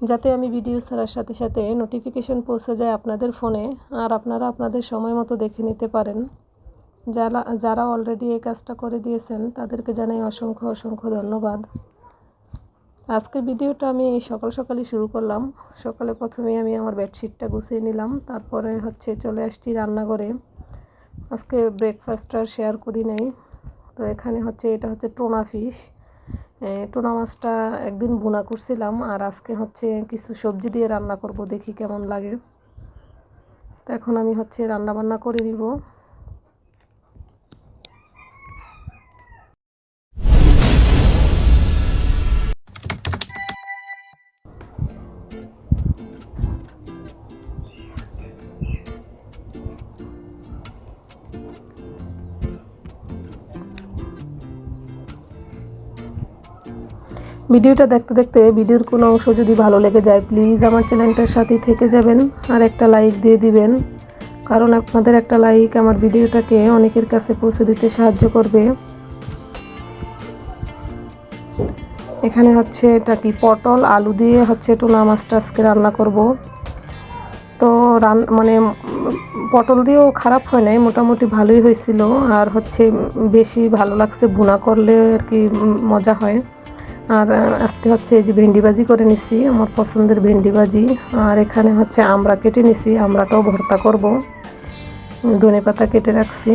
যাতে আমি ভিডিও ছাড়ার সাথে সাথে নোটিফিকেশন পৌঁছে যায় আপনাদের ফোনে আর আপনারা আপনাদের সময় মতো দেখে নিতে পারেন। যারা যারা অলরেডি এই কাজটা করে দিয়েছেন, তাদেরকে জানাই অসংখ্য অসংখ্য ধন্যবাদ। আজকের ভিডিওটা আমি সকাল সকালই শুরু করলাম। সকালে প্রথমে আমি আমার বেডশিটটা গুছিয়ে নিলাম। তারপরে হচ্ছে চলে আসছি রান্নাঘরে। আজকে ব্রেকফাস্টটা শেয়ার করি নাই। তো এখানে হচ্ছে, এটা হচ্ছে টোনা ফিশ টোনা মাছটা একদিন বোনা করছিলাম আর আজকে হচ্ছে কিছু সবজি দিয়ে রান্না করব, দেখি কেমন লাগে। তো এখন আমি হচ্ছে রান্না বান্না করে নিব। ভিডিওটা দেখতে দেখতে ভিডিওর কোনো অংশ যদি ভালো লেগে যায় প্লিজ আমার চ্যানেলটার সাথে থেকে যাবেন আর একটা লাইক দিয়ে দিবেন। কারণ আপনাদের একটা লাইক আমার ভিডিওটাকে অনেকের কাছে পৌঁছে দিতে সাহায্য করবে। এখানে হচ্ছে এটা কি, পটল, আলু দিয়ে হচ্ছে টোনা মাছটা আজকে রান্না করব। তো রান মানে পটল দিয়েও খারাপ হয় নাই, মোটামুটি ভালোই হয়েছিল। আর হচ্ছে বেশি ভালো লাগছে ভুনা করলে আর কি মজা হয়। আর আজকে হচ্ছে এই যে ভেন্ডি ভাজি করে নিছি, আমার পছন্দের ভেন্ডি ভাজি আর এখানে হচ্ছে আমরা কেটে নিছি, আমরাটাও ভর্তা করব। ধনে পাতা কেটে রাখছি।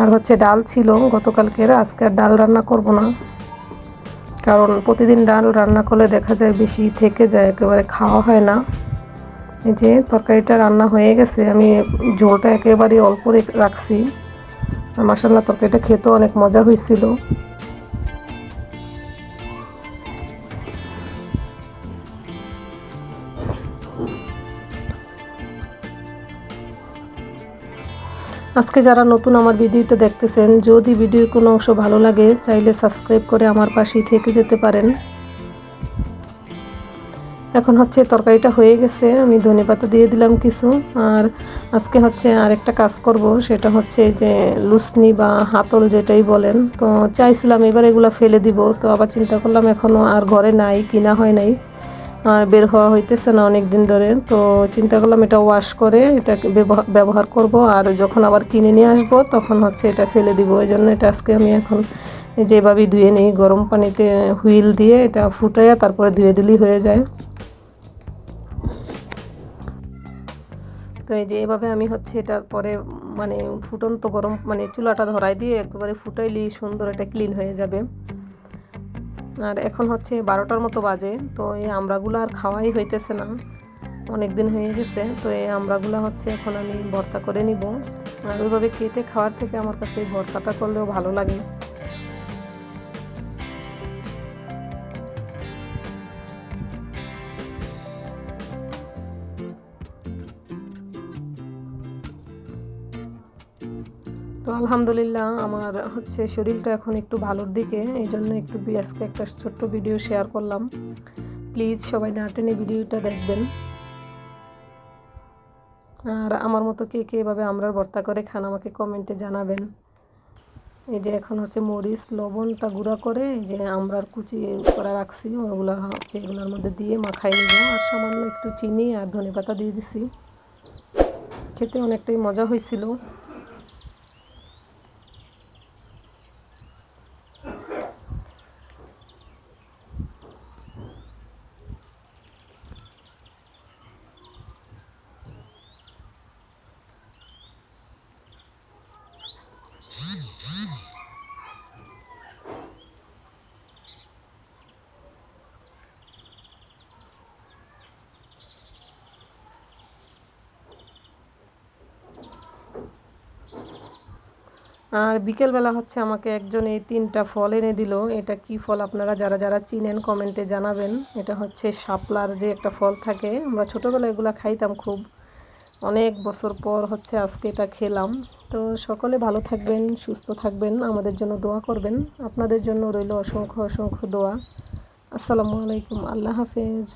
আর হচ্ছে ডাল ছিল গতকালকের আজকে আর ডাল রান্না করব না। কারণ প্রতিদিন ডাল রান্না করলে দেখা যায় বেশি থেকে যায়, একেবারে খাওয়া হয় না। এই যে তরকারিটা রান্না হয়ে গেছে, আমি ঝোলটা একেবারে অল্প রাখছি। মাসাল্লাহ তরকারিটা খেতেও অনেক মজা হয়েছিল। আজকে যারা নতুন আমার ভিডিওটা দেখতেছেন, যদি ভিডিওর কোনো অংশ ভালো লাগে, চাইলে সাবস্ক্রাইব করে আমার পাশেই থেকে যেতে পারেন। এখন হচ্ছে তরকারিটা হয়ে গেছে, আমি ধনে পাতা দিয়ে দিলাম কিছু। আর আজকে হচ্ছে আরেকটা কাজ করব, সেটা হচ্ছে যে লুসনি বা হাতল যেটাই বলেন। তো চাইছিলাম এবার এগুলো ফেলে দিব, তো আবার চিন্তা করলাম এখনও আর ঘরে নাই, কিনা হয় নাই। বের হওয়া হইতেছে না অনেক দিন ধরে। তো চিন্তা করলাম এটা ওয়াশ করে এটাকে ব্যবহার করব। আর যখন আবার কিনে নিয়ে আসব, তখন হচ্ছে এটা ফেলে দিব। ওই জন্য এটা আজকে আমি এখন যেভাবেই ধুয়ে নিই, গরম পানিতে হুইল দিয়ে এটা ফুটাইয়া তারপরে ধুয়ে দিলেই হয়ে যায়। তো এই যে এভাবে আমি হচ্ছে এটা পরে মানে ফুটন্ত গরম মানে চুলাটা ধরাই দিয়ে একবারে ফুটাইলি সুন্দর এটা ক্লিন হয়ে যাবে। আর এখন হচ্ছে বারোটার মতো বাজে, তো এই আমরাগুলো আর খাওয়াই হইতেছে না। অনেক দিন হয়ে গেছে, তো এই আমরাগুলো হচ্ছে এখন আমি ভর্তা করে নিব। আর ওইভাবে কেটে খাওয়ার থেকে আমার কাছে এই ভর্তাটা করলেও ভালো লাগে। তো আলহামদুলিল্লাহ আমার হচ্ছে শরীরটা এখন একটু ভালোর দিকে, এই জন্য একটু আজকে একটা ছোট্ট ভিডিও শেয়ার করলাম। প্লিজ সবাই না টেনে ভিডিওটা দেখবেন। আর আমার মতো কে কে এভাবে আমরা ভর্তা করে খান আমাকে কমেন্টে জানাবেন। এই যে এখন হচ্ছে মরিচ, লবণটা গুঁড়া করে যে আমরার কুচি করা রাখছি, ওগুলো হচ্ছে এগুলোর মধ্যে দিয়ে মাখাই নেব। আর সামান্য একটু চিনি আর ধনে পাতা দিয়ে দিছি। খেতে অনেকটাই মজা হয়েছিল আর বিকেলবেলা হচ্ছে আমাকে একজন এই তিনটা ফল এনে দিল। এটা কি ফল আপনারা যারা যারা চিনেন কমেন্টে জানাবেন। এটা হচ্ছে শাপলার যে একটা ফল থাকে। আমরা ছোটোবেলায় এগুলো খাইতাম খুব। অনেক বছর পর হচ্ছে আজকে এটা খেলাম। তো সকলে ভালো থাকবেন, সুস্থ থাকবেন, আমাদের জন্য দোয়া করবেন। আপনাদের জন্য রইল অসংখ্য অসংখ্য দোয়া। আসসালামু আলাইকুম। আল্লাহ হাফেজ।